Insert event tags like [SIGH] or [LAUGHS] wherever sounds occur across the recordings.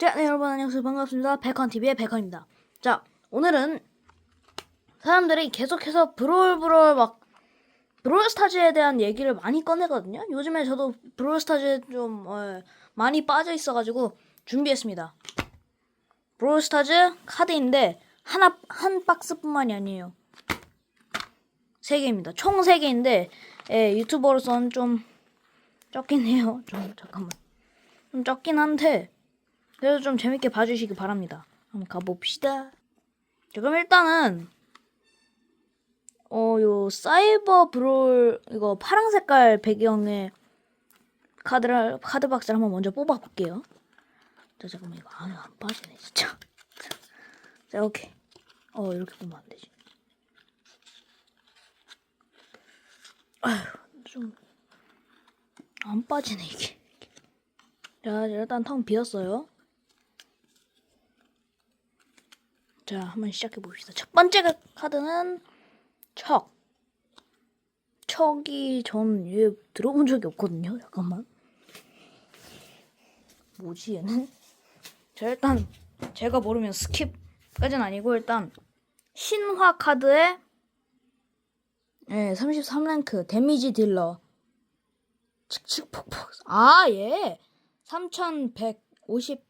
자, 네, 여러분 안녕하세요. 반갑습니다. 백헌TV의 백헌입니다. 자, 오늘은 사람들이 계속해서 브롤브롤 막 브롤스타즈에 대한 얘기를 많이 꺼내거든요. 요즘에 저도 브롤스타즈에 좀 어, 많이 빠져 있어가지고 준비했습니다. 브롤스타즈 카드인데 하나 한 박스뿐만이 아니에요. 세 개입니다. 총 세 개인데 예, 유튜버로서는 좀 적긴 해요. 좀 잠깐만. 좀 적긴 한데 그래도 좀 재밌게 봐주시기 바랍니다. 한번 가봅시다. 자, 그럼 일단은 어, 요 사이버 브롤 이거 파랑 색깔 배경의 카드를 카드 박스를 한번 먼저 뽑아 볼게요. 자, 잠깐만 이거 안에 안 빠지네 진짜. [LAUGHS] 자, 오케이. 어, 이렇게 보면 안 되지. 아휴, 좀 안 빠지네 이게. 자, 일단 텅 비었어요. 자, 한번 시작해 봅시다. 첫 번째 카드는 척. 척이 전 얘 들어본 적이 없거든요. 잠깐만. 뭐지 얘는? 자, 일단 제가 모르면 스킵까지는 아니고 일단 신화 카드에 예, 33랭크 데미지 딜러 칙칙폭폭 아, 예. 3150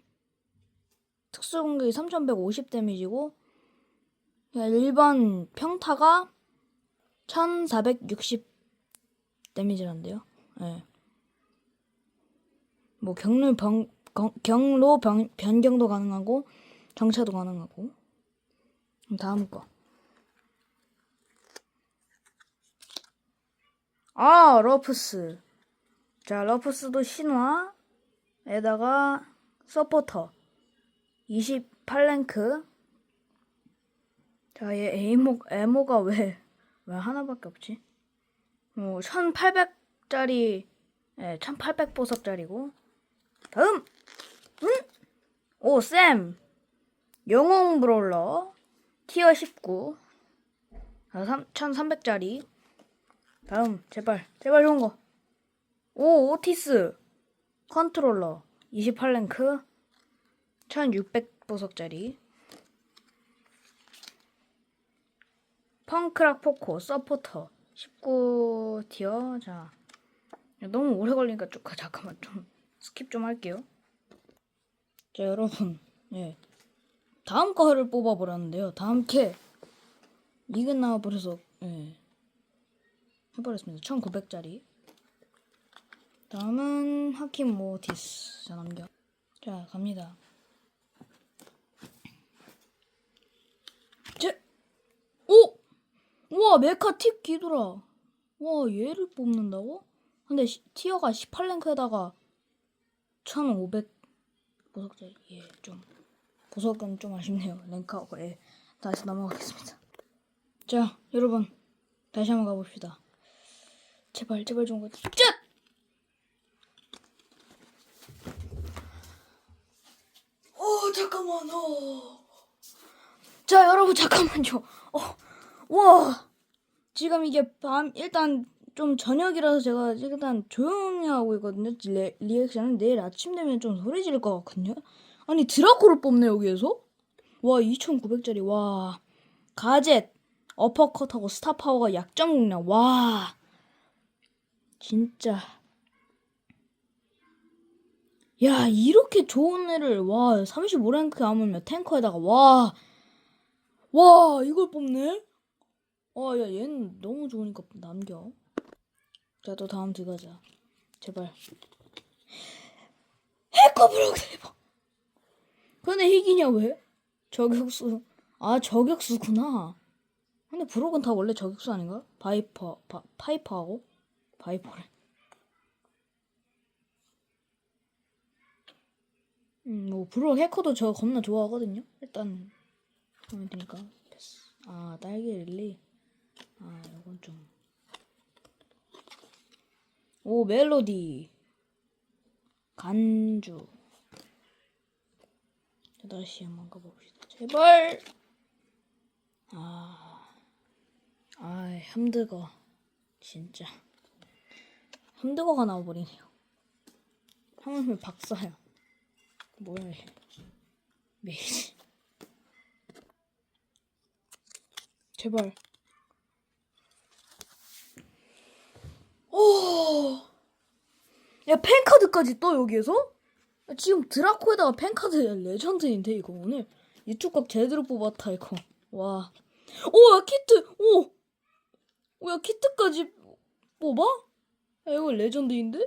특수 공격이 3150 데미지고 일반 평타가 1460 데미지란데요. 예. 뭐 경로 변 경- 경로 변, 변경도 가능하고 정차도 가능하고 다음 거. 아, 러프스. 자, 러프스도 신화에다가 서포터 28랭크 자, 얘 에이모, 에모가 왜, 왜 하나밖에 없지? 어, 1800짜리, 예, 1800 보석짜리고. 다음! 응? 오, 쌤! 영웅 브롤러, 티어 19. 아, 1300짜리. 다음, 제발, 제발 좋은 거. 오, 오티스. 컨트롤러, 28랭크. 1600 보석짜리. 펑크락 포코 서포터. 19티어. 자 너무 오래 걸리니까 좀 가- 잠깐만 좀 스킵 좀 할게요. 자 여러분 예. 다음 거를 뽑아 버렸는데요. 다음 캐. 이게 나와 버려서 예. 해버렸습니다. 1900짜리. 다음은 하킴 모티스. 자 남겨. 자 갑니다 제 오! 우와 메카 팁 기돌아 와 얘를 뽑는다고? 근데 시- 티어가 18랭크에다가 1500 보석짜리 예좀 보석은 좀 아쉽네요. 랭크하고 예. 다시 넘어가겠습니다. 자 여러분. 다시 한번 가봅시다. 제발 제발 거 짠! 어 잠깐만 어. 자 여러분 잠깐만요. 어, 와! 지금 이게 밤 일단 좀 저녁이라서 제가 일단 조용히 하고 있거든요. 리, 리액션은 내일 아침 되면 좀 소리 지를 것 같거든요. 아니 드라코를 뽑네 여기에서? 와 2900짜리. 와. 가젯 어퍼컷하고 스타파워가 약점 공략. 와. 진짜. 야 이렇게 좋은 애를 와 35랭크 아무면 탱커에다가 와. 와 이걸 뽑네? 와야 얘는 너무 좋으니까 남겨. 자 또 다음 들어가자. 제발. 해커 브로그 대박 근데 희귀냐 왜? 저격수. 아 저격수구나. 근데 브록은 다 원래 저격수 아닌가? 바이퍼 바, 파이퍼하고? 바이퍼래. 음 뭐 브록 해커도 저 겁나 좋아하거든요? 일단 하면 되니까. 아 딸기 릴리. 아 이건 좀. 오 멜로디. 간주. 자, 다시 한번 가봅시다. 제발. 아. 아 힘들어. 진짜. 힘들어가 나와버리네요. 하물며 박사야. 뭐야 얘. 메이지. 제발. 오. 야 팬카드까지 떠 여기에서? 야, 지금 드라코에다가 팬카드 레전드인데 이거 오늘 유튜브 각 제대로 뽑았다 이거. 와. 오 야 키트. 오. 오 야 키트까지 뽑아? 야 이거 레전드인데?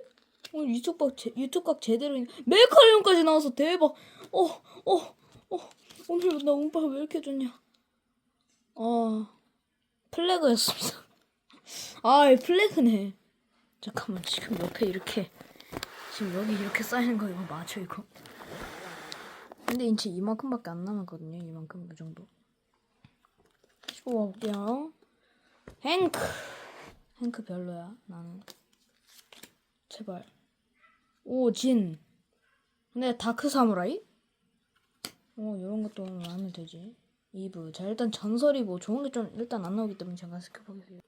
오늘 유튜브 각 제, 유튜브 각 제대로. 메카리온까지 나와서 대박. 어, 어, 어. 오늘 나 운빨 왜 이렇게 좋냐? 아, 플래그였습니다. [LAUGHS] 아, 이 플래그네. 잠깐만, 지금 옆에 이렇게, 지금 여기 이렇게 쌓이는 거 이거 맞죠, 이거? 근데 인치 이만큼밖에 안 남았거든요, 이만큼, 이 정도. 15 볼게요. 행크. 행크 별로야, 나는. 제발. 오, 진. 근데 다크 사무라이? 어, 이런 것도 하면 되지. 2부. 자, 일단 전설이 뭐 좋은 게 좀 일단 안 나오기 때문에 잠깐 스킵하겠습니다.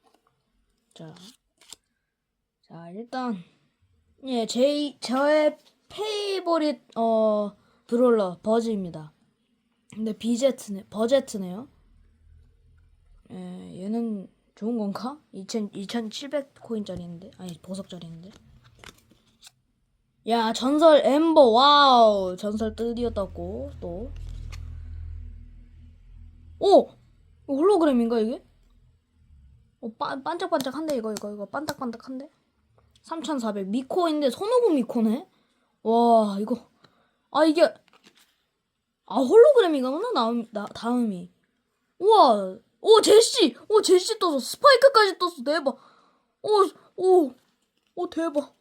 자. 자, 일단 예, 제 저의 페이보릿 어 브롤러 버즈입니다. 근데 비제트네, 버제트네요. 예, 얘는 좋은 건가? 2,000 2,700 코인짜리인데. 아니, 보석짜리인데. 야, 전설 엠버 와우. 전설 뜰이었다고 또. 오! 홀로그램인가 이게? 어, 반, 반짝반짝한데 이거 이거 이거 반짝반짝한데? 3400 미코인데 손오브 미코네? 와 이거. 아 이게 아 홀로그램이구나 다음, 나, 다음이. 우와 오 제시! 오 제시 떴어 스파이크까지 떴어 대박. 오오오 대박.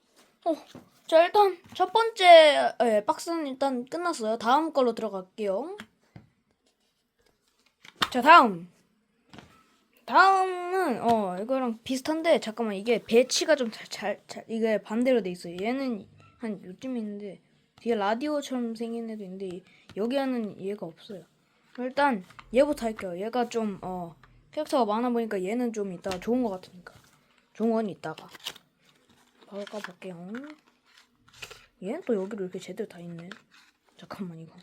어자 일단 첫 번째 예, 박스는 일단 끝났어요. 다음 걸로 들어갈게요. 자 다음 다음은 어 이거랑 비슷한데 잠깐만 이게 배치가 좀잘잘 이게 반대로 돼 있어요. 얘는 한 요쯤 있는데 뒤에 라디오처럼 생긴 애도 있는데 이- 여기에는 얘가 없어요. 일단 얘부터 할게요. 얘가 좀어 캐릭터가 많아 보니까 얘는 좀 이따가 좋은 것 같으니까. 좋은 건 이따가. 바로 까볼게요. 얘는 또 여기로 이렇게 제대로 다 있네. 잠깐만 이거.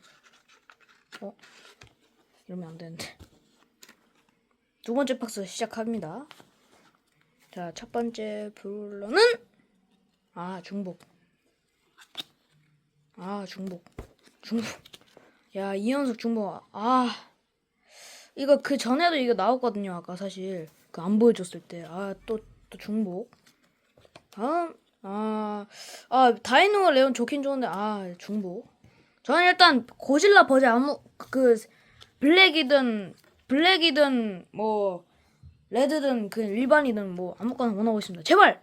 어? 이러면 안 되는데 두 번째 박스 시작합니다. 자, 첫 번째 브롤러는 아, 중복. 아, 중복. 중복. 야, 이연속 중복. 아. 이거 그 전에도 이거 나왔거든요. 아까 사실. 그 안 보여줬을 때. 아, 또, 또 중복. 다음. 아, 아, 다이노 레온 좋긴 좋은데, 아, 중복. 저는 일단 고질라 버전 아무, 그, 블랙이든 블랙이든 뭐 레드든 그 일반이든 뭐 아무거나 원하고 있습니다. 제발.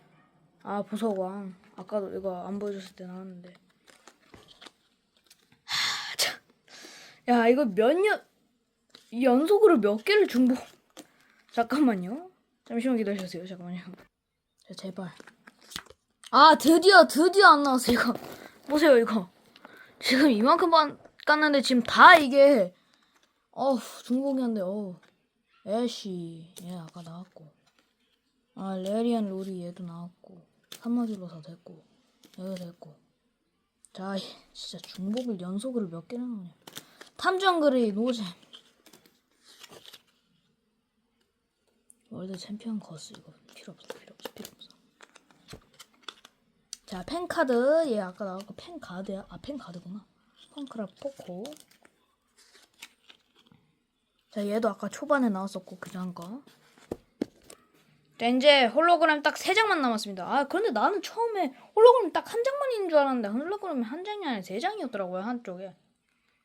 아 보석왕 아까도 이거 안 보여줬을 때 나왔는데. 하, 참. 야 이거 몇 년 연속으로 몇 개를 중복. [LAUGHS] 잠깐만요. 잠시만 기다려주세요. 잠깐만요. 자, 제발. 아 드디어 드디어 안 나왔어 이거. 보세요 이거. 지금 이만큼 반- 깠는데 지금 다 이게 어우 중복이었는데 어우 애쉬 얘 아까 나왔고. 아 레리안 로리 얘도 나왔고. 산마줄로사 됐고. 얘도 됐고. 자 이- 진짜 중복을 연속으로 몇 개나 나오냐. 탐정 그레이 노잼. 월드 챔피언 거스 이거 필요 없어 필요 없어 필요 없어. 자 펜카드. 얘 아까 나왔고 펜카드야? 아 펜카드구나. 펑크라 포코 자, 얘도 아까 초반에 나왔었고 거. 자, 이제 홀로그램 딱 세 장만 남았습니다. 아, 그런데 나는 처음에 홀로그램 딱 한 장만 있는 줄 알았는데 홀로그램이 한 장이 아니라 세 장이었더라고요, 한쪽에.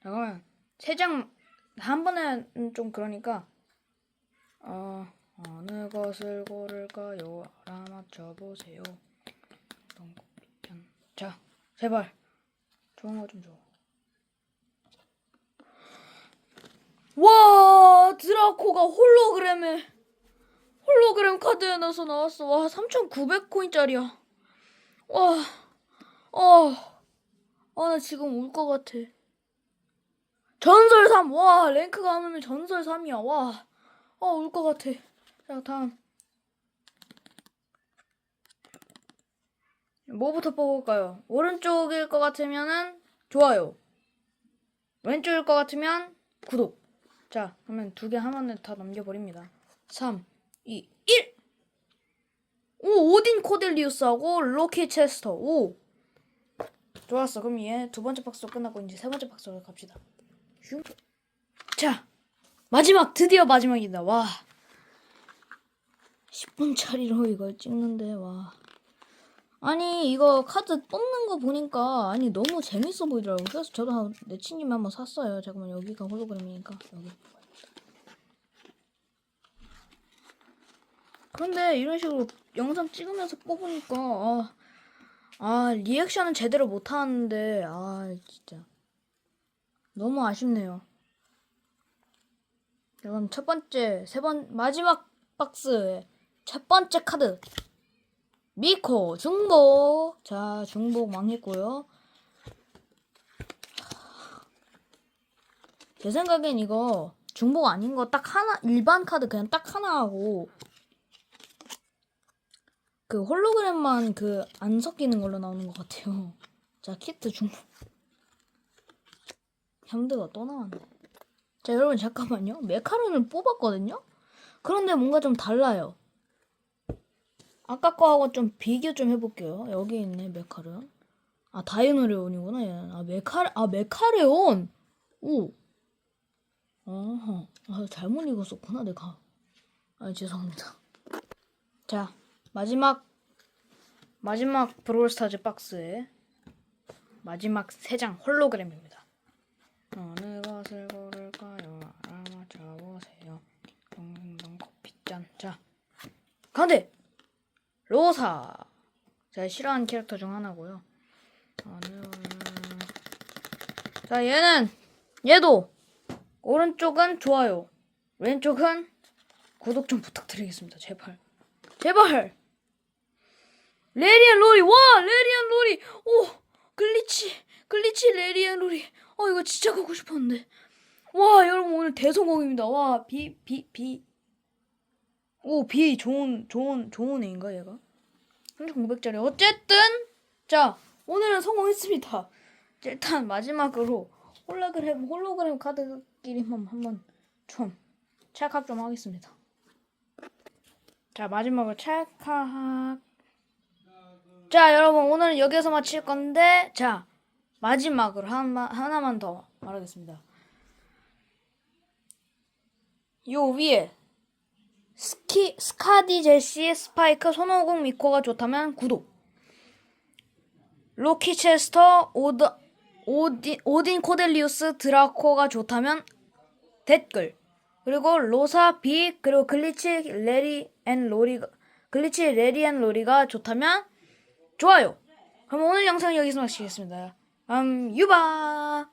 잠깐만. 세 장, 한 번에 좀 그러니까, 어, 어느 것을 고를까요? 알아맞혀보세요. 자, 제발. 좋은 거 좀 줘. 와 드라코가 홀로그램에 홀로그램 카드에 넣어서 나왔어. 와 3,900코인짜리야. 와 어 아 나 지금 울 것 같아. 전설 3 와 랭크가 하면 전설 3이야. 와 어 울 것 같아. 자 다음. 뭐부터 뽑을까요? 오른쪽일 것 같으면은 좋아요. 왼쪽일 것 같으면 구독. 자, 그러면 두 개 하면은 다 넘겨버립니다. 3, 2, 1! 오, 오딘 코델리우스하고 로키 체스터. 오! 좋았어. 그럼 얘 두 번째 박스로 끝나고 이제 세 번째 박스로 갑시다. 슝. 자, 마지막! 드디어 마지막이다. 와. 10분짜리로 이걸 찍는데, 와. 아니, 이거 카드 뽑는 거 보니까, 아니, 너무 재밌어 보이더라고요. 그래서 저도 한- 내친님이 한번 샀어요. 잠깐만, 여기가 홀로그램이니까, 여기. 그런데 이런 식으로 영상 찍으면서 뽑으니까, 아, 아, 리액션은 제대로 못 하는데, 아, 진짜. 너무 아쉽네요. 그럼 첫 번째, 세 번, 마지막 박스의 첫 번째 카드. 미코, 중복. 자, 중복 망했고요. 제 생각엔 이거 중복 아닌 거 딱 하나, 일반 카드 그냥 딱 하나 하고, 그 홀로그램만 그 안 섞이는 걸로 나오는 것 같아요. [LAUGHS] 자, 키트 중복. 현대가 또 나왔네. 자, 여러분 잠깐만요. 메카론을 뽑았거든요. 그런데 뭔가 좀 달라요. 아까 거하고 좀 비교 좀 해볼게요. 여기 있네 메카론. 아 다이노레온이구나 얘는. 아 메카 아 메카레온. 오. 아하. 아 잘못 읽었었구나 내가. 아 죄송합니다. 자 마지막 마지막 브롤스타즈 박스에 마지막 세 장 홀로그램입니다. 어느 것을 고를까요? 알아맞혀보세요. 동동 커피잔. 자, 가운데 로사. 제가 싫어하는 캐릭터 중 하나고요. 어느 자, 얘는 얘도 오른쪽은 좋아요. 왼쪽은 구독 좀 부탁드리겠습니다. 제발. 제발. 레리안 로리. 와, 레리안 로리. 오, 글리치. 글리치 레리안 로리. 어, 이거 진짜 가고 싶었는데. 와, 여러분 오늘 대성공입니다. 와, 비, 비, 비. 오, 비 좋은, 좋은, 좋은 애인가, 얘가? 3,900짜리. 어쨌든, 자, 오늘은 성공했습니다. 자, 일단 마지막으로 홀로그램, 홀로그램 카드끼리만 한번 좀 찰칵 좀 하겠습니다. 자, 마지막으로 찰칵. 자, 여러분, 오늘은 여기서 마칠 건데, 자, 마지막으로 하나, 하나만 더 말하겠습니다. 요 위에 스키 스카디 제시 스파이크 손오공 미코가 좋다면 구독. 로키 체스터 오드 오딘 오딘 코델리우스 드라코가 좋다면 댓글. 그리고 로사 비 그리고 글리치 레리 앤 로리 글리치 레리 앤 로리가 좋다면 좋아요. 그럼 오늘 영상 여기서 마치겠습니다. 음 유바.